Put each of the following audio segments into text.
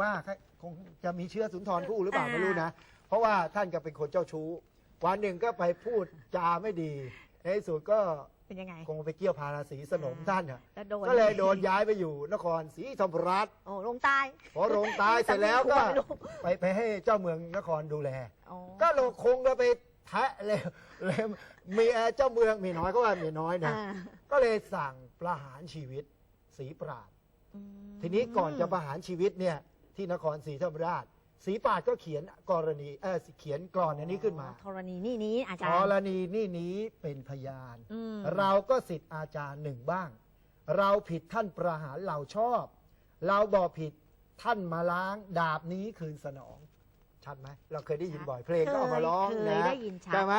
ว่าคงจะมีเชื้อสุนทรภู่หรือเปล่าอ่าไม่รู้นะ เพราะว่าท่านก็เป็นคนเจ้าชู้ วันหนึ่งก็ไปพูดจาไม่ดี ในที่สุดก็เป็นยังไง คงไปเกี่ยวพาราศีสนมท่านน่ะแล้วโดน ก็เลยโดนย้ายไปอยู่นครศรีธรรมราชโอ้ลงใต้ พอลงตายเสร็จแล้วก็ไม่รู้ ไปไปให้เจ้าเมืองนครดูแลโอ้ก็เราคงจะไปแทะเลยเลยมีเจ้าเมืองมีน้อยก็ว่ามีน้อยนะ อ่าก็เลยสั่งประหารชีวิตศรีปราด อืม ทีนี้ก่อนจะประหารชีวิตเนี่ย ที่นครศรีธรรมราชศรีปราดก็เขียนกรณีเออเขียนกรอนอันนี้ขึ้นมาธรณีนี่นี้อาจารกย์รณีนี่นี้เป็นพยาน อืมเราก็สิทธิ์อาจารย์หนึ่งบ้าง เราผิดท่านประหารเราชอบ เราบอกผิดท่านมาล้างดาบนี้คืนสนองชัดไหมเราเคยได้ยินบ่อยเพลงก็เอามาร้องเคยนะได้ยินชัด ใช่ไหม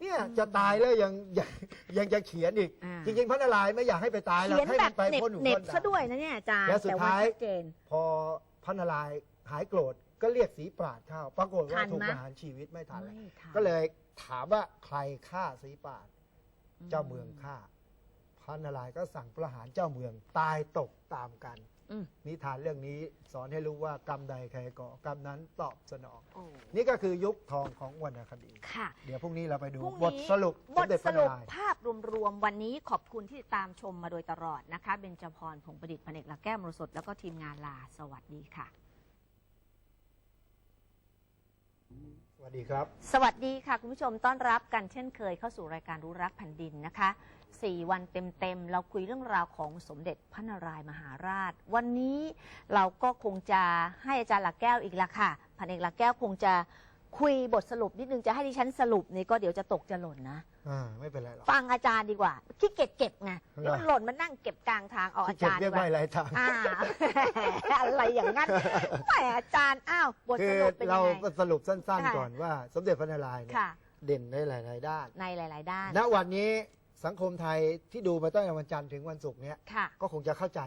เนี่ยจะตายแล้วยังยังยังจะเขียนอีก อ่า จริงๆพระนารายณ์ไม่อยากให้ไปตายหรอกเขียนให้แบมับนไปเหน็บพ้นหูเหน็บพ้นตา ซะด้วยนะเนี่ยอาจารย์แล้วสุดแต่ท้ายชัดเจน พอ พระนารายณ์หายโกรธก็เรียกสีปราดเข้าปรากฏว่าทันถูกไหมประหารชีวิตไม่ทันแล้วไม่ทันก็เลยถามว่าใครฆ่าสีปราดอืเจ้าเมืองฆ่า พระนารายณ์ก็สั่งประหารเจ้าเมืองตายตกตามกัน อืม นิทานเรื่องนี้สอนให้รู้ว่ากรรมใดใครก่อกรรมนั้นตอบสนอง โอ้นี่ก็คือยุคทองของวรรณคดี ค่ะ เดี๋ยวพรุ่งนี้เราไปดูพรุ่งนี้บทสรุปบสมทเด็จพสระรุนาปรายณ์ ภาพรวมๆ วันนี้ขอบคุณที่ติดตามชมมาโดยตลอดนะคะ เบญจพร ผงประดิษฐ์พเนกละแก้วมรสดแล้วก็ทีมงานลา สวัสดีค่ะ สวัสดีครับ สวัสดีค่ะ คุณผู้ชมต้อนรับกันเช่นเคยเข้าสู่รายการรู้รักแผ่นดินนะคะ 4 วันเต็มๆ เราคุยเรื่องราวของสมเด็จพระนารายมหาราช วันนี้เราก็คงจะให้อาจารย์หลักแก้วอีกละค่ะพันเอกหลักแก้วคงจะคุยบทสรุปนิดนึงจะให้ดิฉันสรุปนี่ก็เดี๋ยวจะตกจะหล่นนะ อ่าไม่เป็นไรหรอก ฟังอาจารย์ดีกว่าขี้เกียจเก็บไงเหรอเดี๋ยวมันหล่นมันนั่งเก็บกลางทางเอาอาที่เก็บจารย์เรีดียกกไม่ว่าไรทาง อ่า อะไรอย่างนั้นแหมอาจารย์อ้าวบทคืสอรุปเป็นยัเรางไงสรุปสั้น ค่ะ ๆ ก่อนว่า สมเด็จพระนารายณ์เนี่ยค่ะ เด่นในหลาย ๆ ด้าน ในหลาย ๆ ด้าน ณ วันนี้สังคมไทยที่ดูมาตั้งแต่วันจันทร์ถึงวันศุกร์เนี้ยค่ะ ก็คงจะเข้าใจ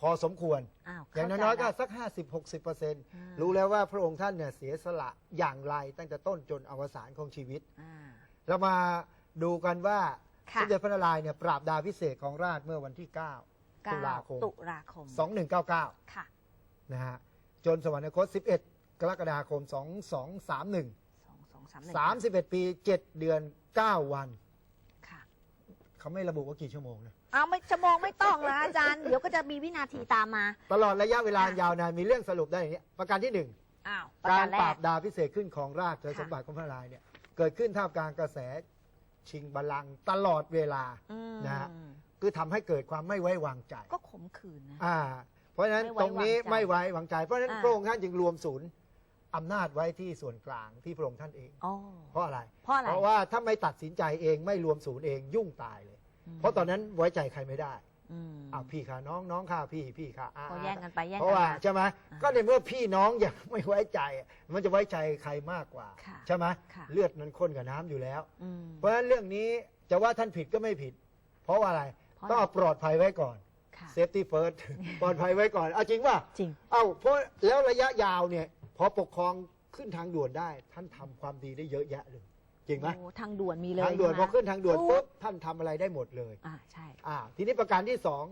พอสมควร อ้าวอย่างเข้ใจน้อยๆก็แล้วสัก 50-60%เปอร์เซ็นต์อ่ารู้แล้วว่าพระองค์ท่านเนี่ยเสียสละอย่างไรตั้งแต่ต้นจนอวสานของชีวิต อ่า เรามา ดูกันว่าค่ะ สมเด็จพระนารายณ์เนี่ยปราบดาพิเศษกของราชเมื่อวันที่ 9 ตุลาคม ตุลาคม2199 ค่ะนะฮะ จนสวรรคต 11 กรกฎาคม 2231 สองสองสามหนึ่ง31 ปี 7 เดือน 9 วัน ค่ะเขาไม่ระบุว่ากี่ชั่วโมงนะ เอาไม่ชั่วโมงไม่ต้องแล้วอาจารย์ เดี๋ยวก็จะมีวินาทีตามมา ตลอดระยะเวลาค่ะยาวนานมีเรื่องสรุปได้อย่างนี้ประการที่หนึ่งอ้าวประกาการรแรปราก บดาพิเศษขึ้นของราชโดยค่ะ สมบัติของพระนารายณ์เนี่ยเกิดขึ้นท่ามกลางกระแส ชิงบัลลังก์ตลอดเวลาอืมนะฮะคือทำให้เกิดความไม่ไว้วางใจก็ขมขื่นนะ อ่าเพราะฉะนั้นไม่ไว้ตรงนี้วางใจไม่ไว้วางใจ เพราะฉะนั้นอ่า พระองค์ท่านจึงรวมศูนย์อำนาจไว้ที่ส่วนกลางที่พระองค์ท่านเอง อ๋อเพราะอะไร เพราะอะไรเพราะว่าถ้าไม่ตัดสินใจเองไม่รวมศูนย์เองยุ่งตายเลยมเพราะตอนนั้นไว้ใจใครไม่ได้ อืมอ้าวพี่ค่ะน้องน้องค่ะพี่พี่ค่ะอาก็แย่งกันไปแย่งเพกันราะว่ามาใช่ไหมอ่าก็ในเมื่อพี่น้องยังไม่ไว้ใจ มันจะไว้ใจใครมากกว่าค่ะใช่ไหมค่ะเลือดมันข้นกับน้ำอยู่แล้วอืมเพราะฉะนั้นเรื่องนี้จะว่าท่านผิดก็ไม่ผิด เพราะว่าอะไรเพราะต้องเอาปลอดภัยไว้ก่อนค่ะเซฟตี้เฟิร์สปลอดภัยไว้ก่อนเอาจริงป่ะจริงเอ้าเพราะแล้วระยะยาวเนี่ยพอปกครองขึ้นทางด่วนได้ ท่านทำความดีได้เยอะแยะเลย จริงไหมโอ้ทางด่วนมีเลยทางด่วนใช่พไหอมขึ้นทางด่วนปุ๊ปุ๊บบท่านทำอะไรได้หมดเลยอ่าใช่อ่าทีนี้ประการที่สอง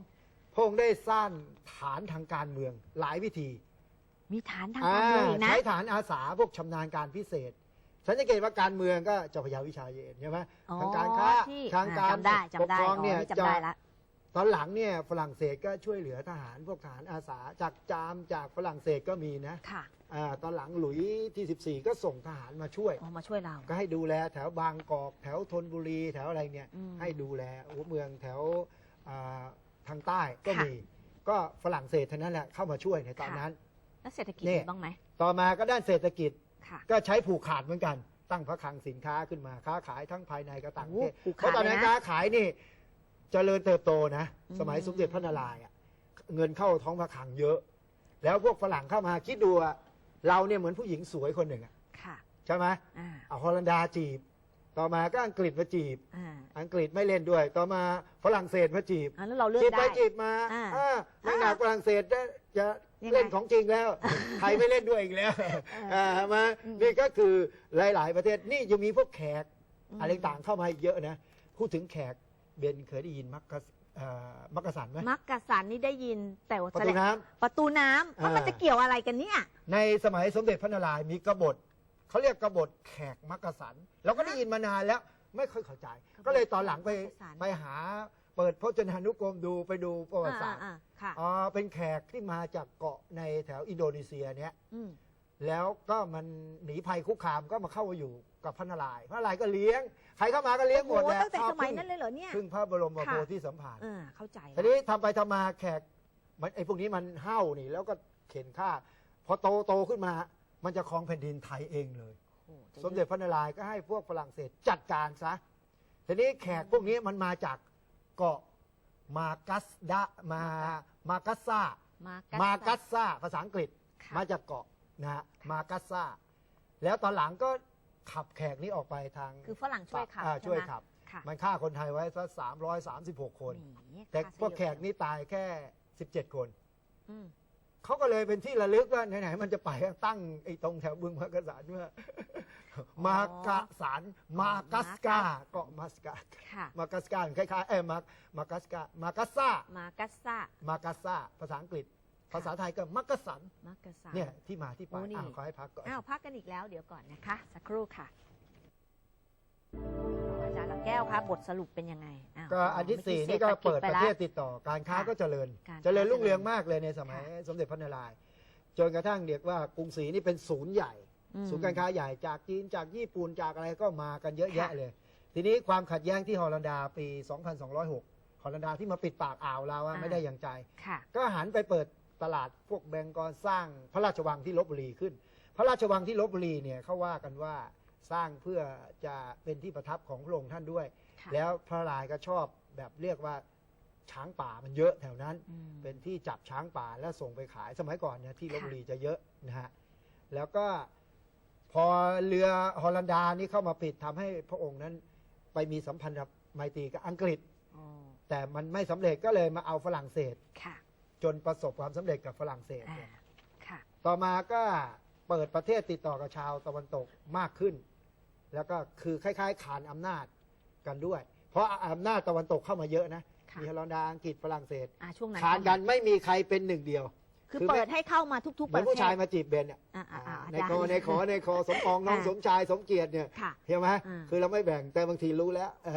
พระองค์ได้สร้างฐานทางการเมืองหลายวิธี มีฐานทางการเมืองอีกนะใช้ฐานอาสาพวกชำนาญการพิเศษฉันจะเกตว่าการเมืองก็เจ้าพระยาวิชาเยนใช่ไหมอ๋อทางการค้าที่ทางการจำได้ปจำกได้ครอ๋อองเนี่ยนี่จำได้ละตอนหลังเนี่ยฝรั่งเศสก็ช่วยเหลือทหารพวกทหารอาสาจากจามจากฝรั่งเศสก็มีนะค่ะ อ่าตอนหลังหลุยที่ 14 ก็ส่งทหารมาช่วยออกมาช่วยเรา ก็ให้ดูแลแถวบางกอก แถวธนบุรีแถวอะไรเนี่ยอืมให้ดูแลหัวเมืองแถวอ่าทางใต้ก็ค่ะมี ก็ฝรั่งเศสเท่านั้นแหละเข้ามาช่วยในตอนค่ะ นั้น แล้วเศรษฐกิจนี่มีบ้างไหมต่อมาก็ด้านเศรษฐกิจค่ะ ก็ใช้ผูกขาดเหมือนกัน ตั้งพระคลังสินค้าขึ้นมาค้าขายทั้งภายในกับต่างประเทศโอ้ผูกเพขาดราะตอนนั้นเลยนะค้าขายนี่เจริญเติบโตนะ อืม สมัยสมเด็จพระนารายณ์อะเงินเข้าท้องพระคลังเยอะ แล้วพวกฝรั่งเข้ามาคิดดูอะ เราเนี่ยเหมือนผู้หญิงสวยคนหนึ่งอะค่ะ ใช่ไหมอ่า เอาฮอลันดาจีบ ต่อมาก็อังกฤษมาจีบ อ่า อังกฤษไม่เล่นด้วย ต่อมาฝรั่งเศสมาจีบ อ่าแล้วเราเลือกจีบไปได้จีบมาอ่าอ่าไม่หนักฝรั่งเศสจะจะยังไงเล่นของจริงแล้ว ไทยไม่เล่นด้วยอีกแล้วเอออ่ามาอืม นี่ก็คือหลาย ๆ ประเทศนี่ยังมีพวกแขกอืมอะไรต่างเข้ามาอีกเยอะนะ พูดถึงแขกเบนเคยได้ยินมักกะ เอ่อมักกะสันไหม มักกะสันนี่ได้ยินแต่ว่าประตูน้ำประตูน้ำแล้วมันอ่า จะเกี่ยวอะไรกันเนี่ย ในสมัยสมเด็จพระนารายณ์มีกบฏเขาเรียกกบฏแขกมักกะสันเราก็ได้ยินมานานแล้วไม่ค่อยเข้าใจ กบฏก็เลยตอนหลังไปมักกะสัน ไปหาเปิดพจนานุกรมดูไปดูประวัติศาสตร์อ่าๆๆค่ะอ๋อเป็นแขกที่มาจากเกาะในแถวอินโดนีเซียเนี้ยอืมแล้วก็มันหนีภัยคุกคามก็มาเข้ามาอยู่ กับพระนารายณ์พระนารายณ์ก็เลี้ยง ใครเข้ามาก็เลี้ยงหมดโอ้แหโหละตั้งแต่สมัยนั้นเลยเหรอเนี่ยพึ่งพระบรมโพค่ะธิสัมภารเออเข้าใจทีนี้ทำไปทำมาแขกมันไอ้พวกนี้มันเห่านี่ แล้วก็เข็นฆ่า พอโตโตขึ้นมา มันจะครองแผ่นดินไทยเองเลย โอ้โหสมเด็จพระนารายณ์ก็ให้พวกฝรั่งเศสจัดการซะทีนี้แขกพวกนี้มันมาจากเกาะมากัสดะมามากัสซามามากักัสซาภาษาอังกฤษค่ะ มาจากเกาะนะฮะมากัสซาแล้วตอนหลังก็ ขับแขกนี้ออกไปทางคือฝรั่งช่วยขับอ่าใไหมช่วยขับ ค่ะมันฆ่าคนไทยไว้สักสามร้อยสามสิบหกคน หนีแต่ฆ่าซะพวกแขกเยอะนี่ตายแค่สิบเจ็ดคน อืมเขาก็เลยเป็นที่ระลึกว่าไหนๆมันจะไปตั้งไอ้ตรงแถวบึงมักกะสันว่ามากะสันมากัสกาเกาะมาสกาค่ะ มากัสกาคล้ายๆเอ้ยมามากัสกามากัสซามากัสซ่ามากัสซาภาษาอังกฤษ ภาษาไทยก็มักกะสันมักกะสันเนี่ยที่มาที่ไปโอ้นี่อ้าวขอให้พักก่อนอ้าวพักกันอีกแล้วเดี๋ยวก่อนนะคะ สักครู่ค่ะอาจารย์หลักแก้วครับบทสรุปเป็นยังไงอ้าวก็อันที่สี่มื่นี่ก็ศษฐเปิดไประเทศแล้วติดต่อการค้าค่ะก็เจริญการค้าเจริญรุ่งเรืองเจริญมากเลยในสมัยค่ะสมเด็จพระนารายณ์จนกระทั่งเรียกว่ากรุงศรีนี่เป็นศูนย์ใหญ่อืมศูนย์การค้าใหญ่จากจีนจากญี่ปุ่นจากอะไรก็มากันเยอะแยะค่ะเลย ทีนี้ความขัดแย้งที่ฮอลันดาปี 2206ฮอลันดาที่มาปิดปากอ่าวเราอะไม่ได้อย่างใจค่ะก็หันไปเปิด ตลาดพวกแบงกอลสร้างพระราชวังที่ลบบุรีขึ้น พระราชวังที่ลบบุรีเนี่ยเขาว่ากันว่าสร้างเพื่อจะเป็นที่ประทับของพระองค์ท่านด้วย ค่ะแล้วพระรายก็ชอบแบบเรียกว่าช้างป่ามันเยอะแถวนั้น อืม เป็นที่จับช้างป่าแล้วส่งไปขายสมัยก่อนเนี่ยที่ลบค่ะบุรีจะเยอะนะฮะแล้วก็พอเรือฮอลันดานี่เข้ามาปิดทำให้พระองค์นั้นไปมีสัมพันธ์กับไมตรีกับอังกฤษ อ๋อแต่มันไม่สำเร็จก็เลยมาเอาฝรั่งเศส ค่ะ จนประสบความสำเร็จกับฝรั่งเศสอ่าเนี่ยค่ะ ต่อมาก็เปิดประเทศติดต่อกับชาวตะวันตกมากขึ้น แล้วก็คือคล้ายๆขานอำนาจกันด้วย เพราะอำนาจตะวันตกเข้ามาเยอะนะค่ะ มีฮอลันดาอังกฤษฝรั่งเศสอ่าช่วงนั้นขานกันไม่มีใครเป็นหนึ่งเดียว คือคือเปิดให้เข้ามาทุกๆเหปมือนระเทศผู้ชายมาจีบเบนเนี่ยอ่าอ่าอ่าในอาจารคอย์ในขอในคอสมปองน้องอ่าสมชายสมเกียรติเนี่ยค่ะเห็นไหมอ่าคือเราไม่แบ่งแต่บางทีรู้แล้วเออ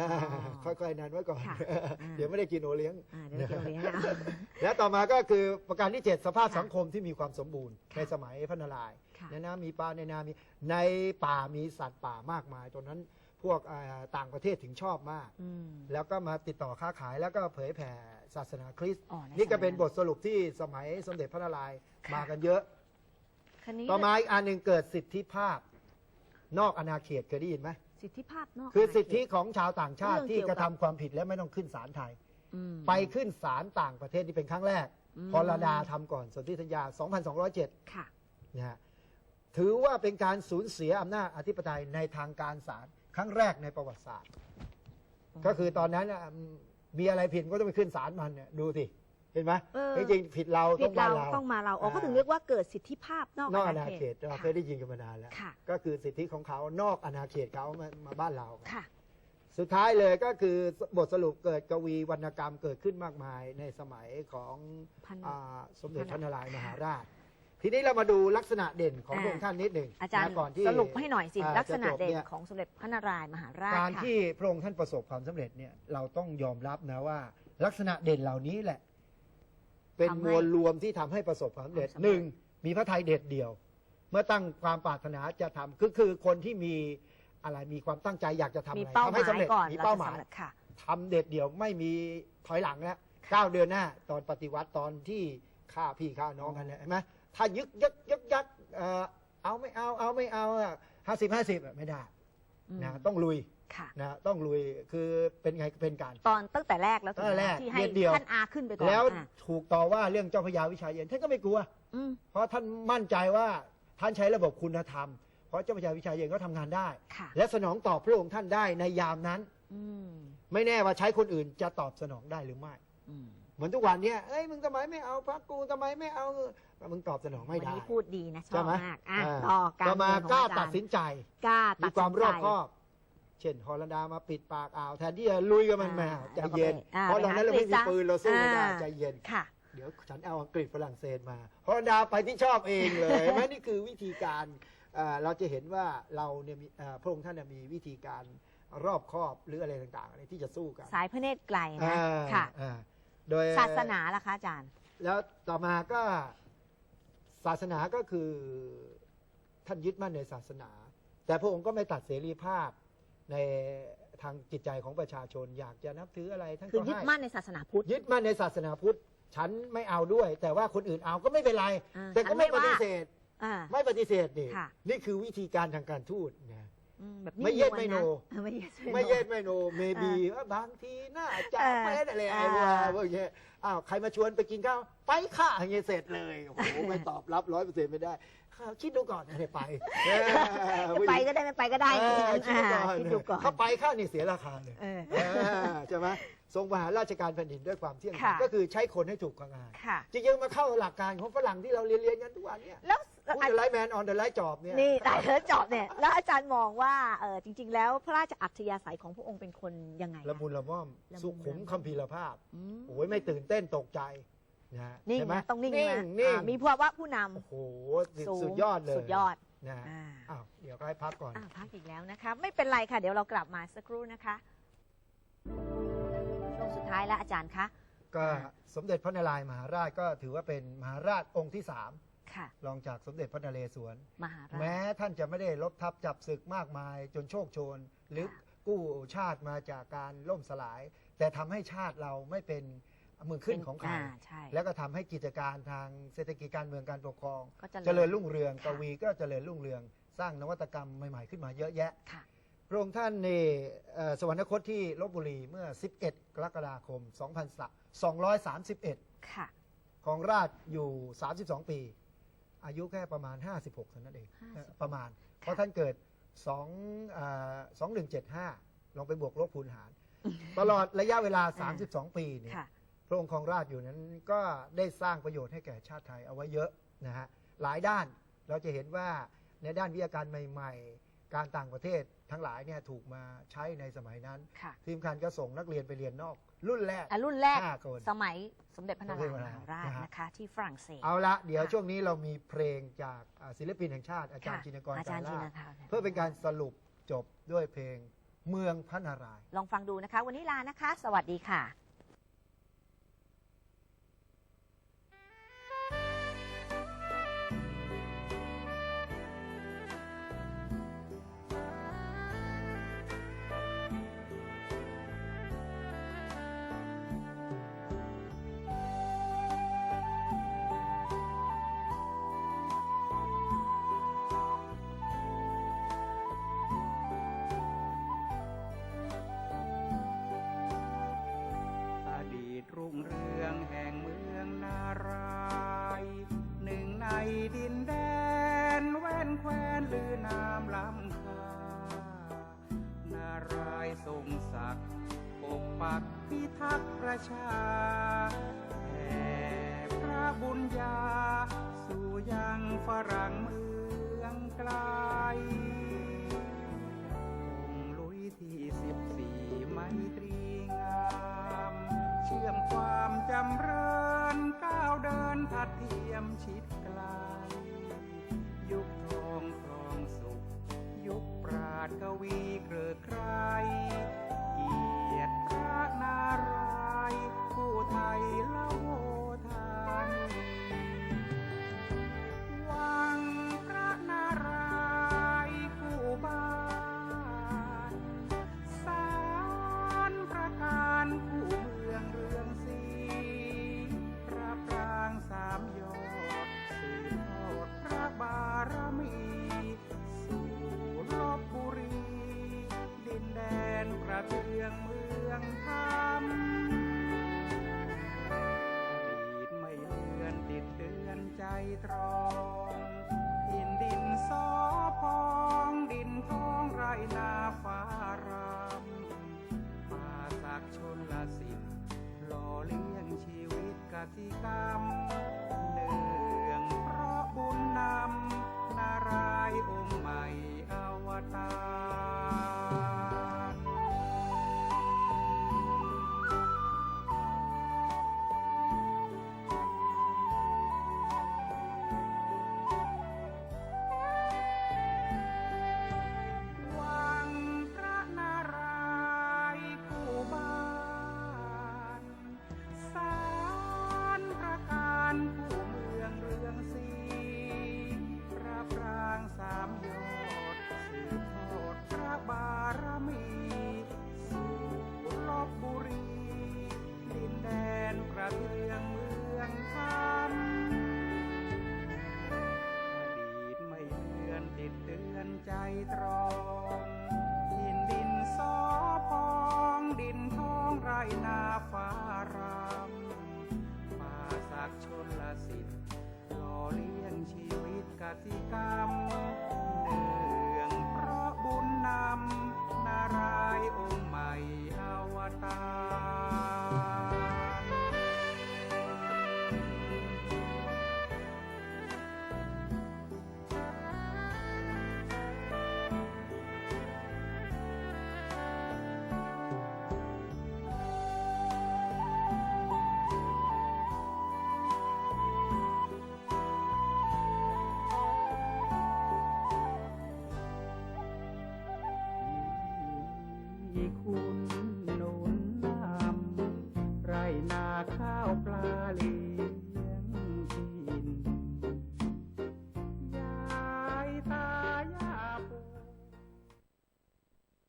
อ๋อค่อยๆนันไว้ก่อน ค่ะอ่า เดี๋ยวไม่ได้กินโอเลี้ยง อ่าเดี๋ยวเราเลี้ยงเอาแล้วต่อมาก็คือประการที่ 7 สภาพค่ะสังคมที่มีความสมบูรณ์ค่ะในสมัยพระนารายณ์ค่ะ ในน้ำมีปลาในนามีในป่ามีสัตว์ป่ามากมายตรงนั้น พวกเอ่อต่างประเทศถึงชอบมากอืมแล้วก็มาติดต่อค้าขายแล้วก็เผยแผ่ศาสนาคริสต์อ๋อในนี่ก็เป็นสมัยนั้นบทสรุปที่สมัยสมเด็จพระนารายณ์ค่ะมากันเยอะคันนี้ต่อมาอีกอันหนึ่งเกิดสิทธิภาพ นอกอาณาเขตเคยได้ยินไหมสิทธิภาพนอกคืออาณาสิทธิเขตของชาวต่างชาติเรื่องที่เกี่ยวกกับระทำความผิดและไม่ต้องขึ้นศาลไทยอืมไปขึ้นศาลต่างประเทศนี่เป็นครั้งแรกอืมฮอลันดาทำก่อนสนธิสัญญา 2207 ค่ะนะฮะถือว่าเป็นการสูญเสียอำนาจอธิปไตยในทางการศาล ครั้งแรกในประวัติศาสตร์ ก็คือตอนนั้นน่ะอืมมีอะไรผิดก็ต้องไปขึ้นศาลมันเนี่ยดูสิเห็นไหมเออ จริงๆผิดเราผิต้อดงบ้าเรานเรา ต้องมาเราอ๋ออ่าก็ถึงเรียกว่าเกิดสิทธิภาพนอกนอกอาอาณาณาเขเขตตเราค่ะเคยได้ยินกันมานานแล้ว ค่ะก็คือสิทธิของเขานอกอาณาเขตเขามามาบ้านเรา ค่ะ สุดท้ายเลยก็คือบทสรุปเกิดกวีวรรณกรรมเกิดขึ้นมากมายในสมัยของพันอาสมเด็จพัพนระนารายณ์มค่ะหาราช ทีนี้เรามาดูลักษณะเด่นของอ่าพระองค์ท่านนิดหนึ่งอาจารย์นะก่อนที่สรุปให้หน่อยสิอ่าลักษณะจบเด่นยของสมเด็จพระนารายณ์มหาราชการค่ะ ที่พระองค์ท่านประสบความสำเร็จเนี่ยเราต้องยอมรับนะว่า ลักษณะเด่นเหล่านี้แหละ เป็นทำมให้วลรวมที่ทำให้ประสบความสำเร็จความสำเร็จ หนึ่งมีพระไทยเด็ดเดียว เมื่อตั้งความปรารถนาจะทำคือคือคนที่มีอะไรมีความตั้งใจอยากจะทำมีอะไรเป้าหทำให้มาสำยเร็จก่อนมีเราเป้าจะหมายสำเร็จค่ะ ทำเด็ดเดี่ยวไม่มีถอยหลังแล้วก้าวเดือนหน้า ตอนปฏิวัติตอนที่ฆ่าพี่ฆ่าน้องกันเนี่ยเห็นไหม ถ้ายึกยักยักยักเอ่อเอาไม่เอาเอาไม่เอาห้าสิบห้าสิบไม่ได้อืมนะต้องลุยค่ะนะต้องลุยคือเป็นไงเป็นการ ตอนตั้งแต่แรกแล้วถูกตั้งแต่ไหมแรกที่ให้เดียวท่านอาขึ้นไปก่อนแล้วอะถูกต่อว่าเรื่องเจ้าพระยาวิชัยเย็นท่านก็ไม่กลัวอืมเพราะท่านมั่นใจว่าท่านใช้ระบบคุณธรรม เพราะเจ้าพระยาวิชัยเย็นก็ทำงานได้ค่ะและสนองตอบพระองค์ท่านได้ในยามนั้นอืมไม่แน่ว่าใช้คนอื่นจะตอบสนองได้หรือไม่อืมเหมือนทุกวันเนี้ยเอ้ยมึงทำไมไม่เอาพระกูทำไมไม่เอา มึงตอบสนองไม่วันได้นี้พูดดีนะชอใช่บไหมมากอะอ่าต่อการต่อมาเมืองของกล้าอาจาตัรดย์สินใจกล้ามีตัดความสินรใจอบคอบเช่นฮอลันดามาปิดปากอ่าวแทนที่จะลุยกับมันอ่าแมาใจเย็นอ่าเพราะตอนนั้นเราไม่มีปืนเราสู้ไม่ได้อ่าใจเย็นค่ะเดี๋ยวฉันเอาอังกฤษฝรั่งเศสมาฮอลันดาไปที่ชอบเองเลยเห็นไหมนี่คือวิธีการเอ่อเราจะเห็นว่าเราเนี่ยมีเอ่อพระองค์ท่านเนี่ยมีวิธีการรอบคอบหรืออะไรต่างๆอะไรที่จะสู้กันสายพระเนตรไกลนะอ่าค่ะอ่าโดยศาสนาล่ะคะอาจารย์ แล้วต่อมาก็ ศาสนาก็คือท่านยึดมั่นในศาสนา แต่พระองค์ก็ไม่ตัดเสรีภาพในทางจิตใจของประชาชน อยากจะนับถืออะไรท่านคือก็ยึดให้มั่นในศาสนาพุทธ ยึดมั่นในศาสนาพุทธ ฉันไม่เอาด้วย แต่ว่าคนอื่นเอาก็ไม่เป็นไร อ่าแต่ฉัก็นไม่ไม่ปว่า ฏิเสธ อ่า ไม่ปฏิเสธดิค่ะ นี่คือวิธีการทางการทูตนะอืม แบบไม่เย็ดวลไม่โนะเออไม่เย็ดไม่โนเย็ดไม่โนเมบีว่าบางทีน่าจะเออเป็นอะไรไอ้อ่าว่าพวกเนี้ยอ้าวใครมาชวนไปกินข้าวไปค่ะอย่างเงี้ยเสร็จเลยโอ้โหไม่ตอบรับร้อยเปอร์เซ็นต์ไม่ได้ข้าวคิดดูก่อนอะไรไปเออผู้หญิงไปก็ได้ไม่ไปก็ได้เออคิดดูก่อนอ่าคิดดูก่อนถ้าไปข้าวนี่เสียราคาเลยเออเออใช่ไหมทรงมหาราชการแผ่นดินด้วยความเที่ยงธรรค่ะมก็คือใช้คนให้ถูกกับงานค่ะจริงๆมาเข้าหลักการของฝรั่งที่เราเรียนเรียนๆกันทุกวันเนี่ยแล้ว พูดเดอะไลท์แมนออนเดอะไลท์จอบเนี่ยนี่แต่เธอจอบเนี่ยแล้วอาจารย์มองว่าเออจริง ๆ แล้วพระราชอัธยาศัยของพระองค์เป็นคนยังไงละมุนละม่อมละมุนสุขุมละม่อมคัมภีรภาพอืมโอ้ยไม่ตื่นเต้นตกใจนะฮะนิ่งเห็นไหมนะต้องนิ่งนิ่งนะนิ่งอ่ามีภาวะผู้นโอ้โหำสูงสุดยอดเลยสุดยอดนะฮะอ่าอ้าวเดี๋ยวก็ให้พักก่อนอ่าพักอีกแล้วนะคะ ไม่เป็นไรค่ะ เดี๋ยวเรากลับมาสักครู่นะคะ ช่วงสุดท้ายแล้วอาจารย์คะก็อ่าสมเด็จพระนารายณ์มหาราชก็ถือว่าเป็นมหาราชองค์ที่สาม ค่ะ รองจากสมเด็จพระนเรศวร มหาราช แม้ท่านจะไม่ได้ลบทับจับศึกมากมายจนโชคโชน หรือค่ะ กู้ชาติมาจากการล่มสลาย แต่ทำให้ชาติเราไม่เป็นมือขึ้นของใครอ่าใช่ แล้วก็ทำให้กิจการทางเศรษฐกิจการเมืองการปกครอง ก็เจริญรุ่งเรืองค่ะ กวีก็เจริญรุ่งเรือง สร้างนวัตกรรมใหม่ๆขึ้นมาเยอะแยะ ค่ะ พระองค์ท่านในเอ่อสวรรคตที่ลบบุรีเมื่อ 11 กรกฎาคม 231ค่ะ ของราชอยู่ 32 ปี อายุแค่ประมาณ 56เท่านั้นเอง56เอ่อประมาณ เพราะท่านเกิด2เอ่อ2175 ลองไปบวกลบคูณหาร ตลอดระยะเวลาอ่า32 ปีเนี่ย ค่ะ พระองค์ของราชอยู่นั้นก็ได้สร้างประโยชน์ให้แก่ชาติไทยเอาไว้เยอะนะฮะหลายด้านเราจะเห็นว่าในด้านวิทยาการใหม่ๆ การต่างประเทศทั้งหลายเนี่ยถูกมาใช้ในสมัยนั้น ค่ะ ทีมคันก็ส่งนักเรียนไปเรียนนอก รุ่นแรกอะรุ่นแรกห้าคน สมัยสมเด็จพระนารายณ์สมมเด็จพระนารายณ์หาราชนะฮะนะคะ ที่ฝรั่งเศส เอาละเดี๋ยวค่ะช่วงนี้เรามีเพลงจากอ่าศิลปินแห่งชาติ อาจารย์ค่ะจินกรอาจารย์กจิลนลาภกร เพื่อเป็นการสรุปจบด้วยเพลงเมืองพระนารายณ์ ลองฟังดูนะคะ วันนี้ลานะคะ สวัสดีค่ะ ทั ตรองหินดินสอพองดินทองไรนาฟ้ารำป่าศักดิ์ชนละสิทธิ์หล่อเลี้ยงชีวิตกสิกรรม